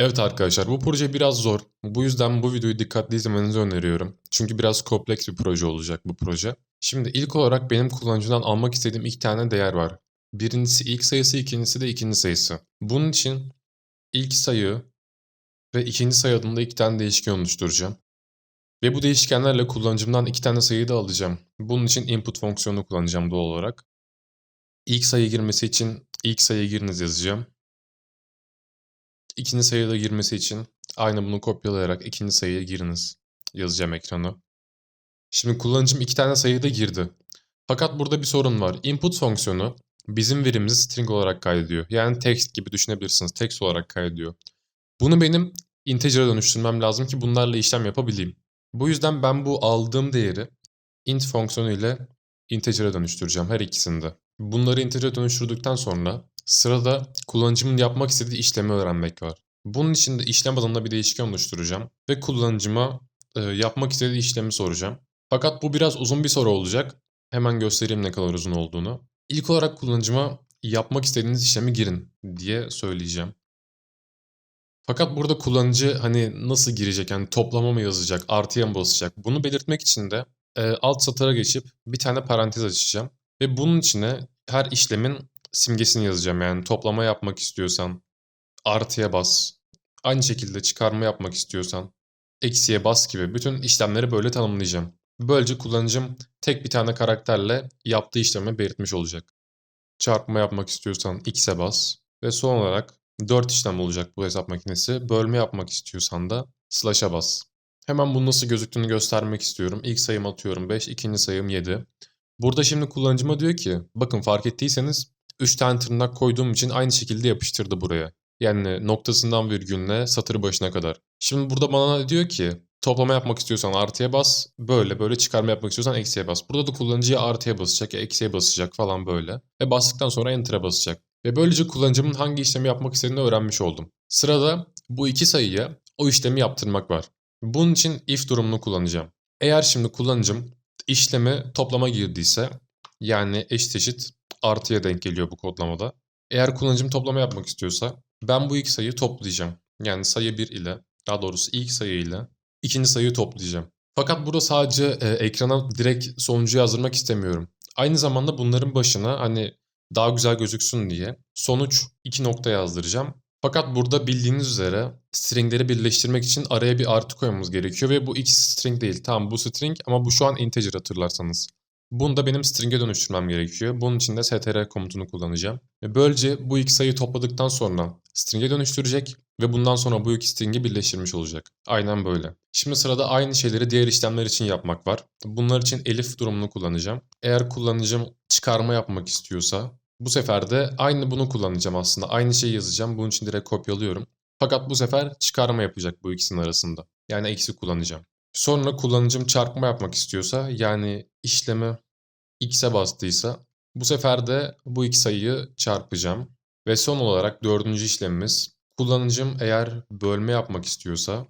Evet arkadaşlar bu proje biraz zor. Bu yüzden bu videoyu dikkatli izlemenizi öneriyorum. Çünkü biraz kompleks bir proje olacak bu proje. Şimdi ilk olarak benim kullanıcıdan almak istediğim iki tane değer var. Birincisi ilk sayısı, ikincisi de ikinci sayısı. Bunun için ilk sayı ve ikinci sayı adında iki tane değişken oluşturacağım. Ve bu değişkenlerle kullanıcımdan iki tane sayıyı da alacağım. Bunun için input fonksiyonunu kullanacağım doğal olarak. İlk sayı girmesi için ilk sayı giriniz yazacağım. İkinci sayıda girmesi için aynı bunu kopyalayarak ikinci sayıya giriniz yazacağım ekrana. Şimdi kullanıcım iki tane sayıda girdi. Fakat burada bir sorun var. Input fonksiyonu bizim verimizi string olarak kaydediyor. Yani text gibi düşünebilirsiniz. Text olarak kaydediyor. Bunu benim integer'a dönüştürmem lazım ki bunlarla işlem yapabileyim. Bu yüzden ben bu aldığım değeri int fonksiyonu ile integer'a dönüştüreceğim her ikisinde. Bunları integer'a dönüştürdükten sonra sırada kullanıcımın yapmak istediği işlemi öğrenmek var. Bunun için de işlem adında bir değişken oluşturacağım ve kullanıcıma e, yapmak istediği işlemi soracağım. Fakat bu biraz uzun bir soru olacak. Hemen göstereyim ne kadar uzun olduğunu. İlk olarak kullanıcıma yapmak istediğiniz işlemi girin diye söyleyeceğim. Fakat burada kullanıcı hani nasıl girecek? Yani toplama mı yazacak, artıya mı basacak? Bunu belirtmek için de e, alt satıra geçip bir tane parantez açacağım. Ve bunun içine her işlemin simgesini yazacağım. Yani toplama yapmak istiyorsan artıya bas. Aynı şekilde çıkarma yapmak istiyorsan eksiye bas gibi bütün işlemleri böyle tanımlayacağım. Böylece kullanıcım tek bir tane karakterle yaptığı işlemi belirtmiş olacak. Çarpma yapmak istiyorsan x'e bas ve son olarak 4 işlem olacak bu hesap makinesi. Bölme yapmak istiyorsan da slash'a bas. Hemen bunun nasıl gözüktüğünü göstermek istiyorum. İlk sayım atıyorum 5, ikinci sayım 7. Burada şimdi kullanıcıma diyor ki bakın fark ettiyseniz 3 tane tırnak koyduğum için aynı şekilde yapıştırdı buraya. Yani noktasından virgülüne satır başına kadar. Şimdi burada bana diyor ki toplama yapmak istiyorsan artıya bas. Böyle böyle çıkarma yapmak istiyorsan eksiye bas. Burada da kullanıcıya artıya basacak, eksiye basacak falan böyle. Ve bastıktan sonra enter'a basacak. Ve böylece kullanıcımın hangi işlemi yapmak istediğini öğrenmiş oldum. Sırada bu iki sayıya o işlemi yaptırmak var. Bunun için if durumunu kullanacağım. Eğer şimdi kullanıcım işlemi toplama girdiyse yani eşit eşit artıya denk geliyor bu kodlamada. Eğer kullanıcım toplama yapmak istiyorsa ben bu iki sayıyı toplayacağım. Yani sayı 1 ile daha doğrusu ilk sayı ile ikinci sayıyı toplayacağım. Fakat burada sadece e, ekrana direkt sonucu yazdırmak istemiyorum. Aynı zamanda bunların başına hani daha güzel gözüksün diye sonuç iki nokta yazdıracağım. Fakat burada bildiğiniz üzere stringleri birleştirmek için araya bir artı koymamız gerekiyor ve bu ikisi string değil. Tamam bu string ama bu şu an integer hatırlarsanız. Bunu da benim string'e dönüştürmem gerekiyor. Bunun için de str komutunu kullanacağım. Ve böylece bu iki sayıyı topladıktan sonra string'e dönüştürecek ve bundan sonra bu iki string'i birleştirmiş olacak. Aynen böyle. Şimdi sırada aynı şeyleri diğer işlemler için yapmak var. Bunlar için elif durumunu kullanacağım. Eğer kullanıcım çıkarma yapmak istiyorsa bu sefer de aynı bunu kullanacağım aslında. Aynı şeyi yazacağım. Bunun için direkt kopyalıyorum. Fakat bu sefer çıkarma yapacak bu ikisinin arasında. Yani eksi kullanacağım. Sonra kullanıcım çarpma yapmak istiyorsa yani işlemi x'e bastıysa bu sefer de bu iki sayıyı çarpacağım. Ve son olarak dördüncü işlemimiz kullanıcım eğer bölme yapmak istiyorsa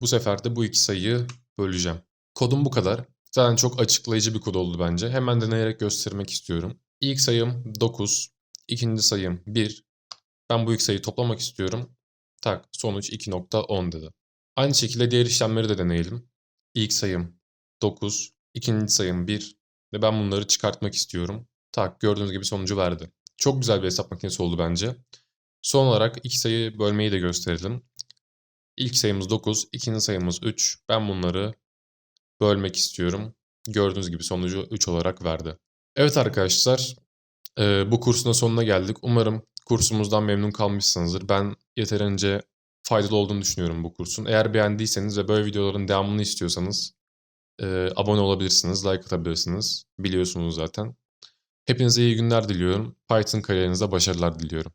bu sefer de bu iki sayıyı böleceğim. Kodum bu kadar. Zaten çok açıklayıcı bir kod oldu bence. Hemen deneyerek göstermek istiyorum. İlk sayım 9, ikinci sayım 1. Ben bu ilk sayıyı toplamak istiyorum. Tak sonuç 2.10 dedi. Aynı şekilde diğer işlemleri de deneyelim. İlk sayım 9, ikinci sayım 1 ve ben bunları çıkartmak istiyorum. Tak gördüğünüz gibi sonucu verdi. Çok güzel bir hesap makinesi oldu bence. Son olarak iki sayı bölmeyi de gösterelim. İlk sayımız 9, ikinci sayımız 3. Ben bunları bölmek istiyorum. Gördüğünüz gibi sonucu 3 olarak verdi. Evet arkadaşlar, bu kursun sonuna geldik. Umarım kursumuzdan memnun kalmışsınızdır. Ben yeterince faydalı olduğunu düşünüyorum bu kursun. Eğer beğendiyseniz ve böyle videoların devamını istiyorsanız abone olabilirsiniz, like atabilirsiniz. Biliyorsunuz zaten. Hepinize iyi günler diliyorum. Python kariyerinizde başarılar diliyorum.